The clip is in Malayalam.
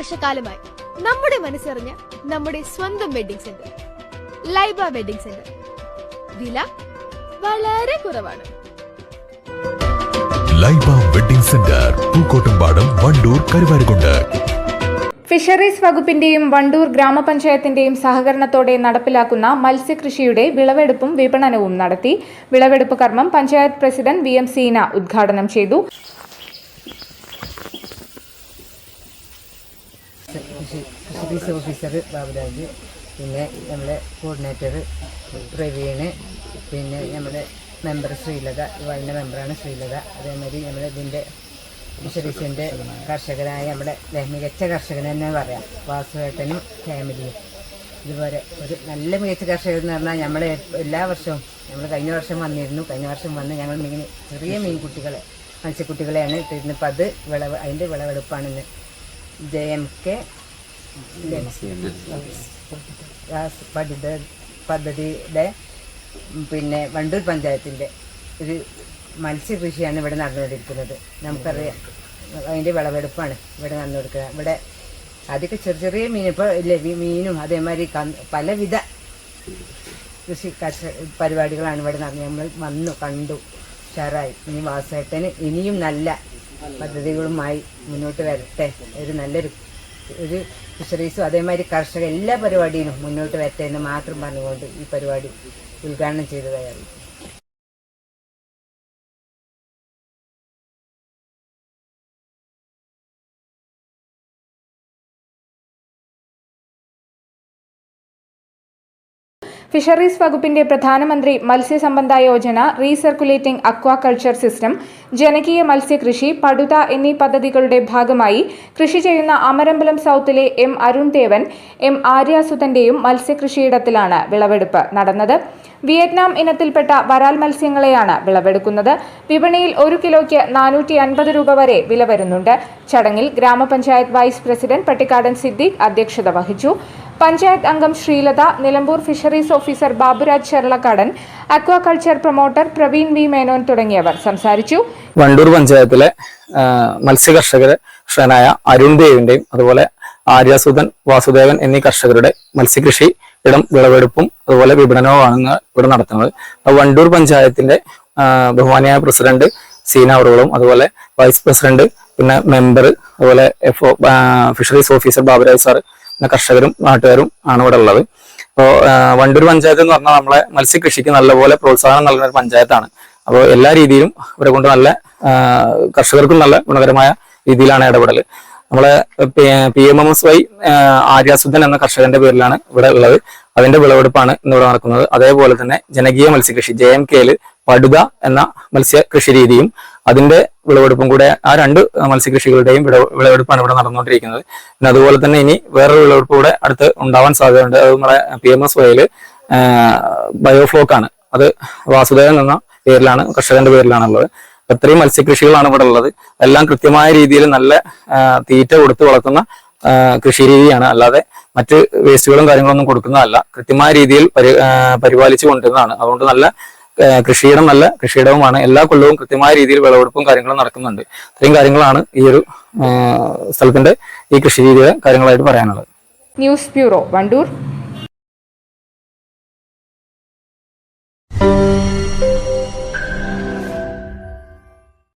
വർഷക്കാലമായി നമ്മുടെ മനസ്സറിഞ്ഞ നമ്മുടെ സ്വന്തം wedding centre Laiba wedding centre. വില വളരെ കുറവാണ്. Laiba wedding centre Pookkottumpadam Wandoor Karuvarakundu. Fisheries വകുപ്പിന്റെയും വണ്ടൂർ ഗ്രാമപഞ്ചായത്തിന്റെയും സഹകരണത്തോടെ നടപ്പിലാക്കുന്ന മത്സ്യകൃഷിയുടെ വിളവെടുപ്പും വിപണനവും നടത്തി വിളവെടുപ്പ് കർമ്മം panchayat president V M Seena ഉദ്ഘാടനം ചെയ്തു. Fisheries officer Baburaj. പിന്നെ നമ്മുടെ കോർഡിനേറ്റർ പ്രവീണ്. പിന്നെ നമ്മുടെ മെമ്പർ ശ്രീലത വൈന്റെ മെമ്പറാണ് ശ്രീലത. അതേമാതിരി നമ്മുടെ ഇതിന്റെ ഫിഷറീസിന്റെ കർഷകനായ നമ്മുടെ മികച്ച കർഷകൻ തന്നെ പറയാം. വാസുവേട്ടനും ഫാമിലിയും. ഇതുപോലെ ഒരു നല്ല മികച്ച കർഷകർ എന്ന് പറഞ്ഞാൽ നമ്മൾ എല്ലാ വർഷവും നമ്മൾ കഴിഞ്ഞ വർഷം വന്നിരുന്നു. കഴിഞ്ഞ വർഷം വന്ന് ഞങ്ങൾ മീൻ ചെറിയ മീൻകുട്ടികളെ മത്സ്യക്കുട്ടികളെയാണ് ഇട്ടിരുന്നത്. അപ്പം അത് വിളവ് അതിന്റെ വിളവെടുപ്പാണെന്ന് ജെ എം കെ പഠിത പദ്ധതിയുടെ പിന്നെ വണ്ടൂർ പഞ്ചായത്തിന്റെ ഒരു മത്സ്യകൃഷിയാണ് ഇവിടെ നടന്നുകൊണ്ടിരിക്കുന്നത്. നമുക്കറിയാം. അതിന്റെ വിളവെടുപ്പാണ് ഇവിടെ നടന്നുകൊടുക്കുന്നത് ഇവിടെ അതൊക്കെ ചെറിയ ചെറിയ മീൻ ഇപ്പോൾ മീനും അതേമാതിരി പലവിധ കൃഷി പരിപാടികളാണ് ഇവിടെ നടന്നത്. നമ്മൾ വന്നു കണ്ടു ഉഷാറായി. ഇനി വാസേട്ടന് ഇനിയും നല്ല പദ്ധതികളുമായി മുന്നോട്ട് വരട്ടെ. ഒരു നല്ലൊരു ഒരു ഫിഷറീസും അതേമാതിരി കർഷക എല്ലാ പരിപാടിയിലും മുന്നോട്ട് വരട്ടെ എന്ന് മാത്രം പറഞ്ഞുകൊണ്ട് ഈ പരിപാടി ഉദ്ഘാടനം ചെയ്തതായി അറിയിക്കും ഫിഷറീസ് വകുപ്പിന്റെ പ്രധാനമന്ത്രി മത്സ്യസംബന്ധ യോജന റീസർക്കുലേറ്റിംഗ് അക്വാകൾച്ചർ സിസ്റ്റം ജനകീയ മത്സ്യകൃഷി പടുത എന്നീ പദ്ധതികളുടെ ഭാഗമായി കൃഷി ചെയ്യുന്ന അമരമ്പലം സൗത്തിലെ എം അരുൺദേവൻ എം ആര്യാസുതന്റെയും മത്സ്യകൃഷിയിടത്തിലാണ് വിളവെടുപ്പ് നടന്നത്. വിയറ്റ്നാം ഇനത്തിൽപ്പെട്ട വരാൽ മത്സ്യങ്ങളെയാണ് വിളവെടുക്കുന്നത്. വിപണിയിൽ ഒരു കിലോയ്ക്ക് നാനൂറ്റി അൻപത് രൂപ വരെ വില വരുന്നുണ്ട് ചടങ്ങിൽ ഗ്രാമപഞ്ചായത്ത് വൈസ് പ്രസിഡന്റ് പട്ടിക്കാടൻ സിദ്ദീഖ് അധ്യക്ഷത വഹിച്ചു. പഞ്ചായത്ത് അംഗം Sreelatha Nilambur fisheries officer Baburaj Cheralakkadan aquaculture promoter Praveen V Menon തുടങ്ങിയവർ സംസാരിച്ചു. വണ്ടൂർ പഞ്ചായത്തിലെ മത്സ്യകർഷകരെ കർഷകനായ അരുൺ ദേവിന്റെയും അതുപോലെ ആര്യാസുധൻ വാസുദേവൻ എന്നീ കർഷകരുടെ മത്സ്യകൃഷി ഇടം വിളവെടുപ്പും അതുപോലെ വിപണനവുമാണ് ഇവിടെ നടത്തുന്നത്. വണ്ടൂർ പഞ്ചായത്തിന്റെ ബഹുമാനിയായ പ്രസിഡന്റ് സീന അതുപോലെ വൈസ് പ്രസിഡന്റ് പിന്നെ മെമ്പർ അതുപോലെ F fisheries officer Baburaj sir കർഷകരും നാട്ടുകാരും ആണ് ഇവിടെ ഉള്ളത്. അപ്പോൾ വണ്ടൂർ പഞ്ചായത്ത് എന്ന് പറഞ്ഞാൽ നമ്മളെ മത്സ്യകൃഷിക്ക് നല്ലപോലെ പ്രോത്സാഹനം നൽകുന്ന ഒരു പഞ്ചായത്താണ്. അപ്പോൾ എല്ലാ രീതിയിലും ഇവരെ കൊണ്ട് നല്ല കർഷകർക്കും നല്ല ഗുണകരമായ രീതിയിലാണ് ഇടപെടൽ നമ്മളെ P M M S Y Aryasudhan എന്ന കർഷകന്റെ പേരിലാണ് ഇവിടെ ഉള്ളത്. അതിന്റെ വിളവെടുപ്പാണ് ഇന്നിവിടെ നടക്കുന്നത്. അതേപോലെ തന്നെ ജനകീയ മത്സ്യകൃഷി ജെ എം കെയിൽ പടുത എന്ന മത്സ്യ കൃഷി രീതിയും അതിന്റെ വിളവെടുപ്പും കൂടെ ആ രണ്ട് മത്സ്യകൃഷികളുടെയും വിള- വിളവെടുപ്പാണ് ഇവിടെ നടന്നുകൊണ്ടിരിക്കുന്നത്. പിന്നെ അതുപോലെ തന്നെ ഇനി വേറൊരു വിളവെടുപ്പ് കൂടെ അടുത്ത് ഉണ്ടാവാൻ സാധ്യതയുണ്ട്. അത് നമ്മുടെ പി എം എസ് വൈയിൽ ബയോഫ്ലോക്ക് ആണ്. അത് വാസുദേവൻ എന്ന പേരിലാണ് കർഷകന്റെ പേരിലാണുള്ളത്. അത്രയും മത്സ്യകൃഷികളാണ് ഇവിടെ ഉള്ളത്. എല്ലാം കൃത്യമായ രീതിയിൽ നല്ല തീറ്റ കൊടുത്ത് വളർത്തുന്ന കൃഷി രീതിയാണ് അല്ലാതെ മറ്റ് വേസ്റ്റുകളും കാര്യങ്ങളൊന്നും കൊടുക്കുന്നതല്ല. കൃത്യമായ രീതിയിൽ പരി പരിപാലിച്ചു കൊണ്ടിരുന്നതാണ് അതുകൊണ്ട് നല്ല കൃഷിയിടം നല്ല കൃഷിയിടവുമാണ്. എല്ലാ കൊല്ലവും കൃത്യമായ രീതിയിൽ വിളവെടുപ്പും കാര്യങ്ങളും നടക്കുന്നുണ്ട്. ഇത്രയും കാര്യങ്ങളാണ് ഈ ഒരു സ്ഥലത്തിന്റെ ഈ കൃഷി രീതിയുടെ കാര്യങ്ങളായിട്ട് പറയാനുള്ളത്. News bureau Wandoor.